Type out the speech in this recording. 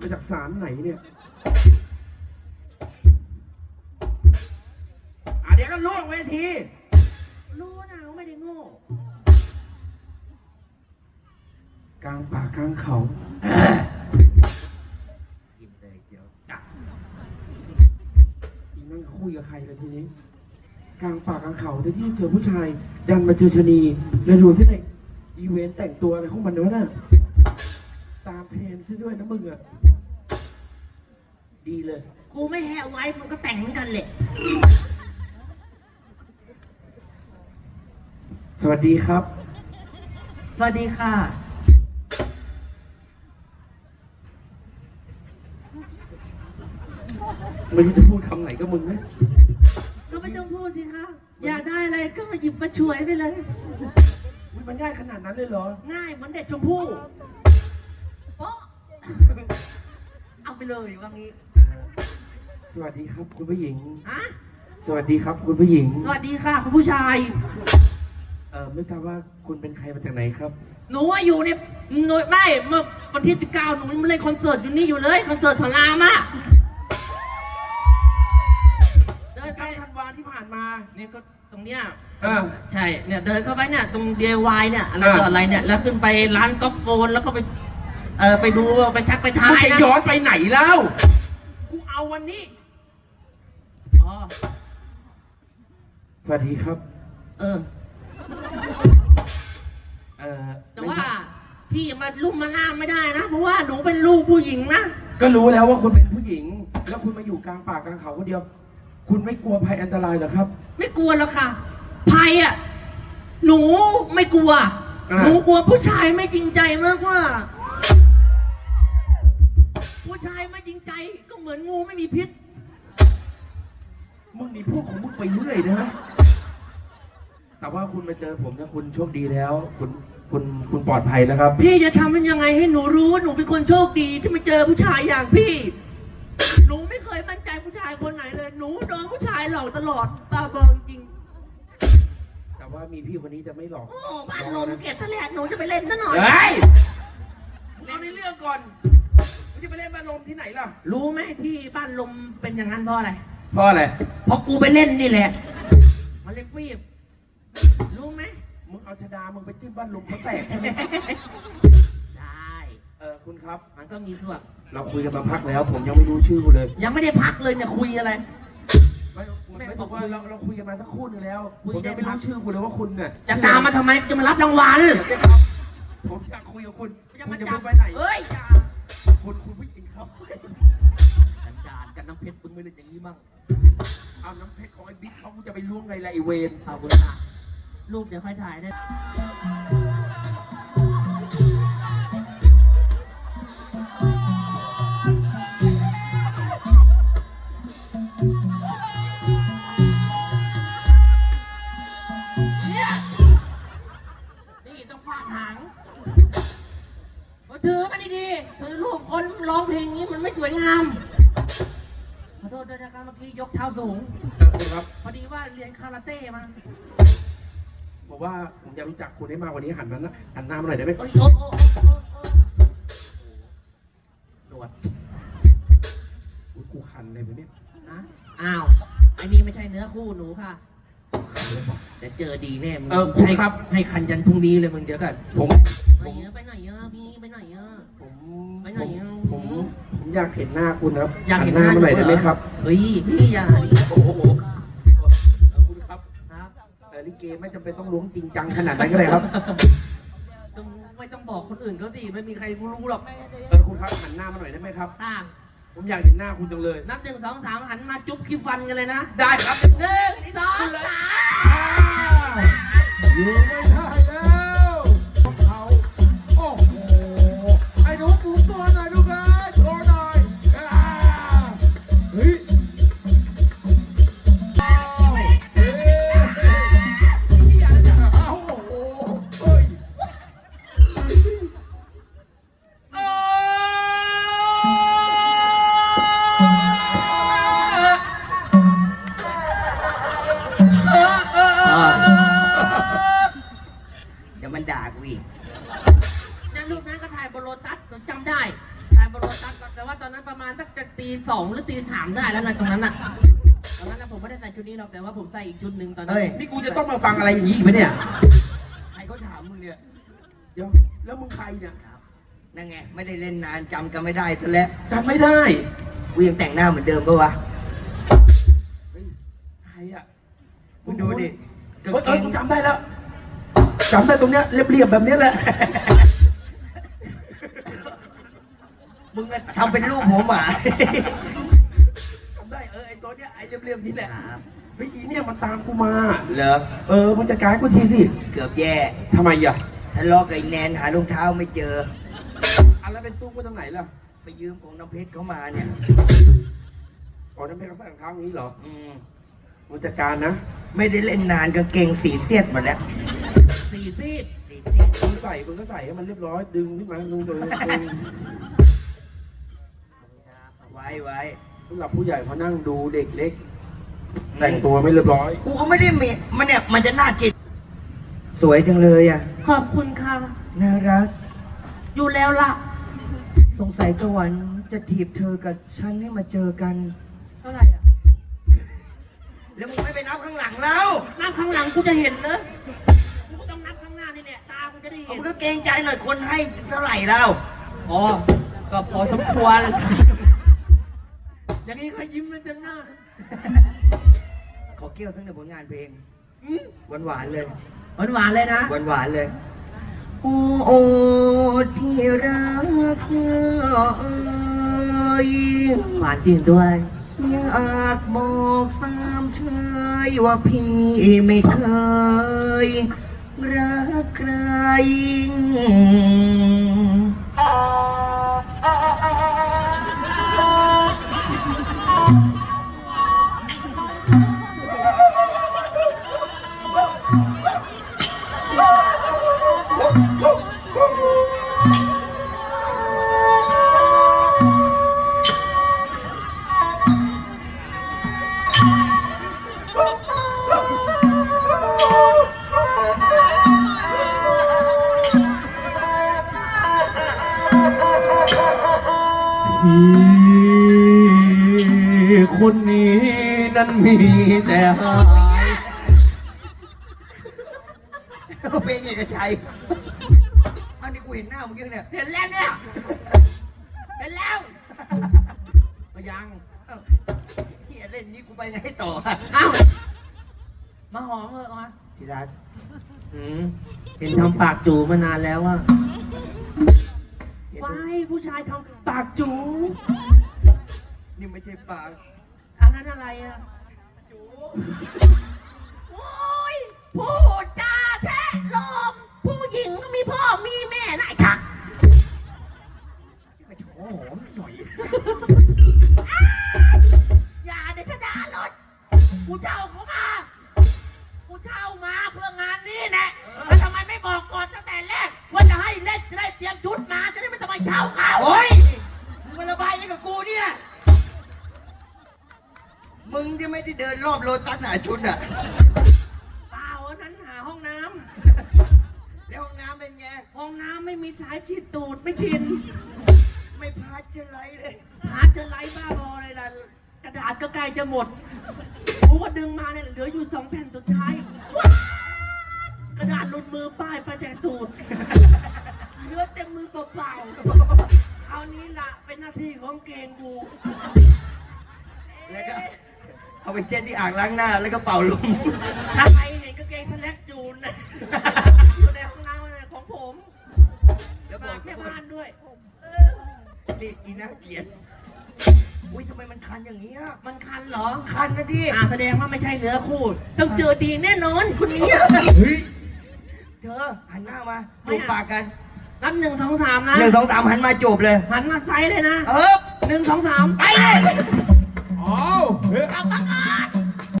มาจากศาลไหนเนี่ยอะเดี๋ยวก็ล่วงเวที รู้นะว่าไม่ได้โง่กลางป่ากลางเขากินเลยเดี๋ยวอีนั่งคุยกับใครเลยทีนี้ กลางป่ากลางเขาแต่ที่เจอผู้ชาย ดันมาเจอชะนีแล้วดูสิเนี่ยอีเวนต์แต่งตัวอะไรของมันวะน่ะตามเทรนด์ซะด้วยนะมึงอะ ดีเลย กูไม่แห้ไว้มึงก็แต่งเหมือนกันแหละสวัสดีครับ สวัสดีค่ะ ไม่รู้จะพูดคำไหนกับมึงนะก็ไม่ต้องพูดสิคะอยากได้อะไรก็มาหยิบมาช่วยไปเลย อุ๊ยมันง่ายขนาดนั้นเลยเหรอ ง่ายเหมือนเด็ดชมพู่โป๊ะเอาไปเลยว่างี้ สวัสดีครับคุณผู้หญิง ฮะ สวัสดีครับคุณผู้หญิง สวัสดีค่ะ คุณผู้ชาย เออไม่ทราบว่าคุณเป็นใครมาจากไหนครับ หนูอะอยู่ในหน่วยไม่เมื่อวันที่19หนูมาเล่นคอนเสิร์ตอยู่นี่อยู่เลยคอนเสิร์ตสอนรามอะเดินไปการธันวาที่ผ่านมา นี่ก็ตรงเนี้ยอ่าใช่เนี่ยเดินเข้าไปเนี่ยตรง DIY เนี่ยอะไรอ่า ต่ออะไรเนี่ยแล้วขึ้นไปร้านก๊อฟโฟนแล้วก็ไปเออไปดูไปทักไปทามึงยจะนะย้อนไปไหนแล้ว กูเอาวันนี้อ๋อ สวัสดีครับ เออ เออแต่ว่า พี่อย่ามาลุ่มมาล่ามไม่ได้นะ เพราะว่าหนูเป็นลูกผู้หญิงนะ ก็รู้แล้วว่าคุณเป็นผู้หญิง แล้วคุณมาอยู่กลางป่ากลางเขาคนเดียว คุณไม่กลัวภัยอันตรายเหรอครับ ไม่กลัวแล้วค่ะ ภัยอะ หนูไม่กลัว อ่า หนูกลัวผู้ชายไม่จริงใจมากกว่า ผู้ชายไม่จริงใจก็เหมือนงูไม่มีพิษ มึงนี่พูดของมึงไปเรื่อยนะแต่ว่าคุณมาเจอผมนะคุณโชคดีแล้ว คุณคุณคุณปลอดภัยแล้วครับ พี่จะทำมันยังไงให้หนูรู้ว่าหนูเป็นคนโชคดีที่มาเจอผู้ชายอย่างพี่ หนูไม่เคยมั่นใจผู้ชายคนไหนเลย หนูโดนผู้ชายหลอกตลอดตาเบิงจริง แต่ว่ามีพี่คนนี้จะไม่หลอกโอ้บ้านลมเก็บทะเลหนูจะไปเล่นซะหน่อย เฮ้ยเอาในเรื่องก่อนมึงจะไปเล่นบ้านลมที่ไหนล่ะ รู้ไหมที่บ้านลมเป็นอย่างนั้นเพราะอะไร เพราะอะไร เพราะกูไปเล่นนี่แหละ มันเลยฟีบ รู้ไหม มึงเอาชะดา มึงไปจิ้มบ้านลมเขาแตกใช่ไหมได้ เออคุณครับ มันก็มีส่วน เราคุยกันมาพักแล้ว ผมยังไม่รู้ชื่อคุณเลย ยังไม่ได้พักเลยเนี่ยคุยอะไร ไม่ไม่ไม่บอกว่าเราเราคุยกันมาสักครู่หนึงแล้ว คุยผมยังไม่ได้พัรู้กชื่อคุณเลยว่าคุณเนี่ยจะตามมาทำไมจะมารับรางวัลเดี๋ยวได้ครับ ผมอยากคุยกับคุณจะคุมาณจะจับไปไหน เอ้ยอย่าคุณคุณผู้หญิงครับจันจาน กับน้ำเพชรมึงไม่เล่นอย่างนี้บ้างเอาน้ำเพชรของไอ้บิ๊กเขากูจะไปล้วงไงล่ะไอเวนเอาเวลารูปเดี๋ยวค่อยถ่ายได้นี่ต้องฟาดหางถือมาดีๆถือรูปคนร้องเพลงนี้มันไม่สวยงาม ษด้วยนะครับเมื่อกี้ยกเท้าสูงเออคุณครับ พอดีว่าเรียนคาราเต้มาบอกว่าผมอยากรู้จักคุณให้มากกว่านี้หันนั้นนะหันหน้ามาหน่อยได้ไหมโอ้ยโอ้โอ้โอ้โอ้หนวดอุ๊ยกูคันเลยวันนี้อะอ้าว อันนี้ไม่ใช่เนื้อคู่หนูค่ะแต่เจอดีแน่มึงเออคุณให้ครับ ให้คันยันพรุ่งนี้เลยมึงเดี๋ยวกันผม ไปเยอะไปหน่อยเยอะพี่ไปหน่อยเยอะผม ไปไหนผมอะผมผม อยากเห็นหน้าคุณครับอยากเห็นหน้ามาหน่อยนูได้ไหมครับ เฮ้ยพี่อย่าดิโอ้โหเออคุณครับครับเออลิเกไม่จำเป็นต้องล้วงจริงจังขนาดนั้นก็ได้ครับต้องไม่ต้องบอกคนอื่นเขาสิไม่มีใครรู้หรอกเออคุณครับหันหน้ามาหน่อยได้ไหมครับอะผมอยากเห็นหน้าคุณจังเลย นับหนึ่งสองสามหันมาจุ๊บขี้ฟันกันเลยนะ ได้ครับหนึ่งสองสามอยู่ไม่ได้ สองหรือตีสามได้แล้วนะตรงนั้นน่ะตอนนั้นนะผมไม่ได้ใส่ชุดนี้หรอกแต่ว่าผมใส่อีกชุดหนึ่งตอนนั้นเฮ้ย นี่กูจะต้องมาฟังอะไรอย่างนี้อีกไหมเนี่ย ใครเขาถามมึงเนี่ย เดี๋ยว แล้วมึงใครเนี่ยนั่นไงไม่ได้เล่นนานจำกันไม่ได้ซะแล้วจำไม่ได้ กูยังแต่งหน้าเหมือนเดิมปะวะเฮ้ยใครอะมึงดูดิเฮ้ยเอ้ยกูจำได้แล้วจำได้ตรงเนี้ยเรียบๆแบบเนี้ยแหละ มึงอะทำเป็นรูปหัวหมา จำได้เออไอ้ตัวเนี้ยไอ้เรียบๆนี่แหละเฮ้ยอีเนี่ยมันตามกูมา เหรอ เออมึงจัดการให้กูทีสิเกือบแย่ทำไมอะทะเลาะกับไอ้แนนหารองเท้าไม่เจอ อันแล้วเป็นตู้กูตรงไหนล่ะไปยืมของน้ำเพชรเขามาเนี่ย อ๋อนั่นเป็นกระใส่รองเท้าอย่างนี้เหรออืม มึงจัดการนะไม่ได้เล่นนานกางเกงสีเสียดหมดแล้วสี่ซีดสีเสียดมึงใส่มึงก็ใส่ให้มันเรียบร้อยดึงขึ้นมาดึงดึงดึง ไว้ไว้ ผู้หลับผู้ใหญ่มานั่งดูเด็กเล็ก แต่งตัวไม่เรียบร้อย กูก็ไม่ได้มีมันเนี่ยมันจะน่ากินสวยจังเลยอะ ขอบคุณค่ะ น่ารัก อยู่แล้วล่ะ สงสัยสวรรค์จะถีบเธอกับฉันให้มาเจอกัน เท่าไหร่อะแล้วมึงไม่ไปนับข้างหลังแล้วนับข้างหลังกูจะเห็นเลยกูก็ต้องนับข้างหน้านี่แหละตากูจะได้เห็มึนงก็เกรงใจหน่อยคนให้เท่าไหร่แล้ว อ๋อ ก็พอสมควร อย่างนี้เขายิ้มมันจะหน้าขอเกี่ยวทั้งในผลงานเพลงหวานหวานๆเลย หวานหวานๆเลยนะ หวานหวานๆเลย โอ้โอ้ที่รักเอ่ยหวานจริงด้วย อยากบอกสามเชยว่าพี่ไม่เคย รักใคร พี่คนนี้นั้นมีแต่หายเพลงเอกชัย กูเห็นหน้ามึงยังเนี่ยเห็นแล้วเนี่ย เห็นแล้วมายังเอ้าเฮียเล่นนี้กูไปไงต่อเอ้ามาหอมเถอะมาที่รักอืมเห็นทำปากจูมานานแล้วอะเห็นว้ายผู้ชายทำปากจู นี่ไม่ใช่ปาก อันนั้นอะไรอะจู เช่าเขามา กูเช่ามาเพื่องานนี้แหละแล้วทำไมไม่บอกก่อนตั้งแต่แรกว่าจะให้เล่นจะได้เตรียมชุดมาจะได้ไม่ต้องไปเช่าเขาโอ้ยมึงมาระบายนี่กับกูเนี่ย มึงจะไม่ได้เดินรอบโลตัสหาชุดอะเปล่าอันนั้นหาห้องน้แล้วห้องน้ำเป็นไงำห้องน้ำไม่มีสายฉีดตูดไม่ชิน ไม่พาจะไรเลย หาเจะไล่บ้าบอเลยล่ะ กระดาษก็ใกล้จะหมดกูก็ดึงมาเนี่ยเหลืออยู่สองแผ่นสุดท้ายว้าวกระดาษหลุดมือป้ายไปแต่ตูดเหลือเต็มมือเปล่าๆคราวนี้ละเป็นหน้าที่ของเกงกูแล้วก็เอาไปเช็ดที่อ่างล้างหน้า แล้วก็เป่าลมถ้าใครเห็นกางเกงสแลกจูนนะอยู่ในห้องน้ำอะไรของผมเดี๋ยวบอฝากกแม่บ้านด้วย นี่อีน่าเกลียด อุ้ยทำไมมันคันอย่างนี้อะมันคันเหรอคันนะที่อ่าแสดงว่าไม่ใช่เนื้อคู่ ต้องเจอดีแน่นอนคนนี้อะเฮ้ยเธอหันหน้ามาจูบปากกันนับหนึ่งสองสามนะหนึ่งสองสามหันมาจูบเลย หันมาไซส์เลยนะ เออหนึ่งสองสามไปเลยอ้าวเฮ้ยกลับมาก่อน